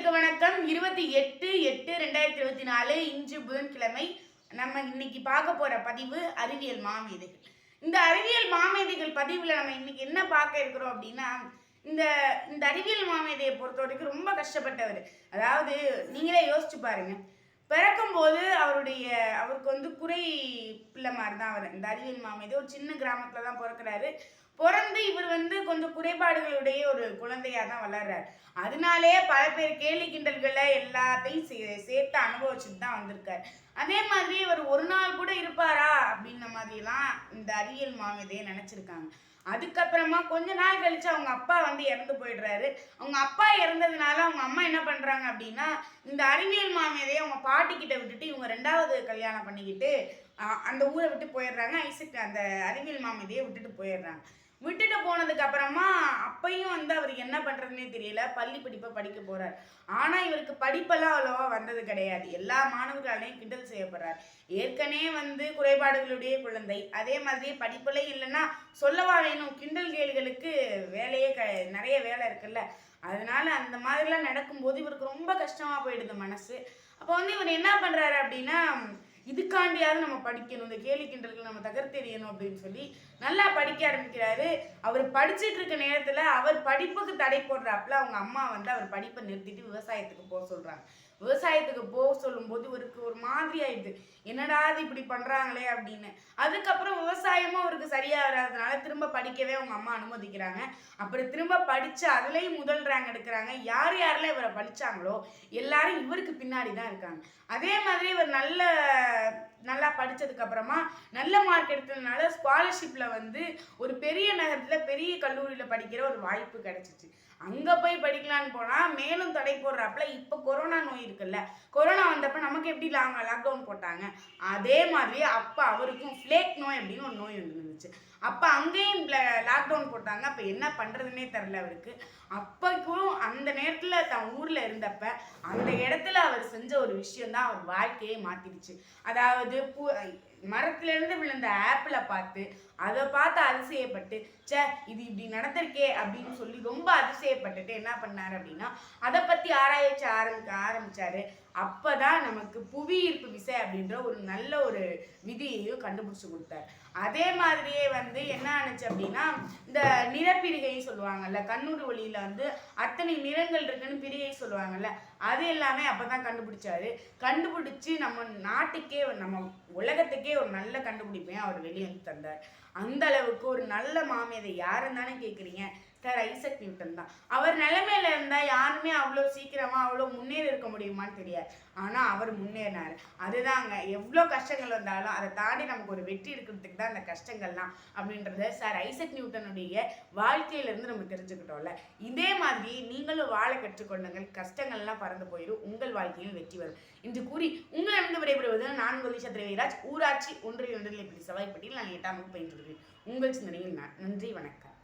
நேயர்களுக்கு வணக்கம். இருபத்தி எட்டு எட்டு ரெண்டாயிரத்தி இருபத்தி நாலு இன்று புதன்கிழமை நம்ம இன்னைக்கு பார்க்க போற பதிவு அறிவியல் மாமேதைகள். இந்த அறிவியல் மாமேதைகள் பதிவில் நம்ம இன்னைக்கு என்ன பார்க்க இருக்கிறோம் அப்படின்னா இந்த இந்த அறிவியல் மாமேதையை பொறுத்த வரைக்கும் ரொம்ப கஷ்டப்பட்டவர். அதாவது நீங்களே யோசிச்சு பாருங்க. பிறக்கும்போது அவருடைய அவருக்கு வந்து குறை பிள்ளை மாதிரி தான் அவர். இந்த அறிவியல் மாமேதை ஒரு சின்ன கிராமத்துல தான் பிறக்கிறாரு. பிறந்து இவர் வந்து கொஞ்சம் குறைபாடுகளுடைய ஒரு குழந்தையாக தான் வளர்றார். அதனாலே பல பேர் கேலி கிண்டல்களை எல்லாத்தையும் சே- சேர்த்து அனுபவிச்சுட்டு தான் வந்திருக்காரு. அதே மாதிரி இவர் ஒரு நாள் கூட இருப்பாரா அப்படின்ன மாதிரிலாம் இந்த அறிவியல் மாமேதையை நினச்சிருக்காங்க. அதுக்கப்புறமா கொஞ்ச நாள் கழிச்சு அவங்க அப்பா வந்து இறந்து போயிடுறாரு. அவங்க அப்பா இறந்ததுனால அவங்க அம்மா என்ன பண்ணுறாங்க அப்படின்னா இந்த அறிவியல் மாமியதையை அவங்க பாட்டி கிட்ட விட்டுட்டு இவங்க ரெண்டாவது கல்யாணம் பண்ணிக்கிட்டு அந்த ஊரை விட்டு போயிடுறாங்க. ஐசக் அந்த அறிவியல் மாமியதையை விட்டுட்டு போயிடுறாங்க. விட்டுட்டு போனதுக்கு அப்புறமா அப்பையும் வந்து அவர் என்ன பண்றதுன்னே தெரியல. பள்ளி படிப்பை படிக்க போறார். ஆனா இவருக்கு படிப்பெல்லாம் அவ்வளவா வந்தது கிடையாது. எல்லா மாணவர்களாலையும் கிண்டல் செய்யப்படுறார். ஏற்கனவே வந்து குறைபாடுகளுடைய குழந்தை. அதே மாதிரி படிப்புல இல்லைன்னா சொல்லவா வேணும்? கிண்டல் கேள்களுக்கு வேலையே க நிறைய வேலை இருக்குல்ல. அதனால அந்த மாதிரிலாம் நடக்கும்போது இவருக்கு ரொம்ப கஷ்டமா போயிடுது மனசு. அப்போ வந்து இவர் என்ன பண்றாரு அப்படின்னா இதுக்காண்டியாவது நம்ம படிக்கணும். இந்த கேலி கிண்டல்கள் நம்ம தகர்த்தெறியணும் அப்படின்னு சொல்லி நல்லா படிக்க ஆரம்பிக்கிறாரு. அவர் படிச்சுட்டு இருக்க நேரத்துல அவர் படிப்புக்கு தடை போடுறாப்புல அவங்க அம்மா வந்து அவர் படிப்பை நிறுத்திட்டு விவசாயத்துக்கு போக சொல்றாங்க. விவசாயத்துக்கு போக சொல்லும்போது இவருக்கு ஒரு மாதிரி ஆயிடுது. என்னடா இது இப்படி பண்றாங்களே அப்படின்னு. அதுக்கப்புறம் விவசாயமும் அவருக்கு சரியா வராதனால திரும்ப படிக்கவே அவங்க அம்மா அனுமதிக்கிறாங்க. அப்புறம் திரும்ப படிச்சு அதுலயும் முதல் ரேங்க் எடுக்கிறாங்க. யார் யாரெல்லாம் இவரை படிச்சாங்களோ எல்லாரும் இவருக்கு பின்னாடி தான் இருக்காங்க. அதே மாதிரி இவர் நல்ல நல்லா அப்புறமா நல்ல மார்க் எடுத்ததுனால ஸ்காலர்ஷிப்பில் வந்து ஒரு பெரிய நகரத்தில் பெரிய கல்லூரியில் படிக்கிற ஒரு வாய்ப்பு கிடைச்சிச்சு. அங்கே போய் படிக்கலான்னு போனால் மேலும் தடை போடுறாப்புல இப்போ கொரோனா நோய் இருக்குல்ல. கொரோனா வந்தப்போ நமக்கு எப்படி லாங் லாக்டவுன் போட்டாங்க? அதே மாதிரி அப்போ அவருக்கும் ஃப்ளேக் நோய் அப்படின்னு ஒரு நோய் வந்து இருந்துச்சு. அப்ப அங்கேயும் லாக்டவுன் போட்டாங்க. அப்போ என்ன பண்ணுறதுன்னே தெரில அவருக்கு. அப்போக்கும் அந்த நேரத்தில் தன் ஊரில் இருந்தப்ப அந்த இடத்துல அவர் செஞ்ச ஒரு விஷயம் தான் அவர் வாழ்க்கையை மாற்றிடுச்சு அதாவது மரத்துலேருந்து விழுந்த ஆப்பிளை பார்த்து அதை பார்த்து அதிசயப்பட்டு ச்சே இது இப்படி நடந்திருக்கே அப்படின்னு சொல்லி ரொம்ப அதிசயப்பட்டுட்டு என்ன பண்ணார் அப்படின்னா அதை பற்றி ஆராய்ச்சி ஆரம்பிக்க ஆரம்பிச்சார். அப்போ தான் நமக்கு புவி ஈர்ப்பு விசை அப்படின்ற ஒரு நல்ல ஒரு விதியையும் கண்டுபிடிச்சி கொடுத்தாரு. அதே மாதிரியே வந்து என்ன ஆனுச்சு அப்படின்னா இந்த நிலப்பிரிகை சொல்லுவாங்கல்ல கண்ணூர் ஒளியில வந்து அத்தனை நிறங்கள் இருக்குன்னு பிரியை சொல்லுவாங்கல்ல அது எல்லாமே அப்பதான் கண்டுபிடிச்சாரு. கண்டுபிடிச்சு நம்ம நாட்டுக்கே நம்ம உலகத்துக்கே ஒரு நல்ல கண்டுபிடிப்பையும் அவர் வெளியே வந்து தந்தார். அந்த அளவுக்கு ஒரு நல்ல மாமியதை யாருன்னு தானே கேட்குறீங்க சார் ஐசக் நியூட்டன் தான். அவர் நிலைமையில இருந்தா யாருமே அவ்வளோ சீக்கிரமா அவ்வளோ முன்னேறி இருக்க முடியுமான்னு தெரியாது. ஆனா அவர் முன்னேறினார். அதுதாங்க எவ்வளோ கஷ்டங்கள் வந்தாலும் அதை தாண்டி நமக்கு ஒரு வெற்றி இருக்கிறதுக்கு தான் அந்த கஷ்டங்கள்லாம் அப்படின்றத சார் ஐசக் நியூட்டனுடைய வாழ்க்கையில இருந்து நம்ம தெரிஞ்சுக்கிட்டோம்ல. இதே மாதிரி நீங்களும் வாழ கற்றுக்கொள்ளுங்கள். கஷ்டங்கள்லாம் பறந்து போயிடும் உங்கள் வாழ்க்கையில் வெற்றி வரும். என்று கூறி உங்களிடம் விடைபெறுவது நான் உங்கள் சத்ரவிராஜ் ஊராட்சி ஒன்றிய ஒன்றில் இப்படி சவாய்ப்பட்டியில் நான் எட்டாம் வகுப்பு பயின்றுகிறேன் உங்கள் சிந்தனையில் நன்றி வணக்கம்.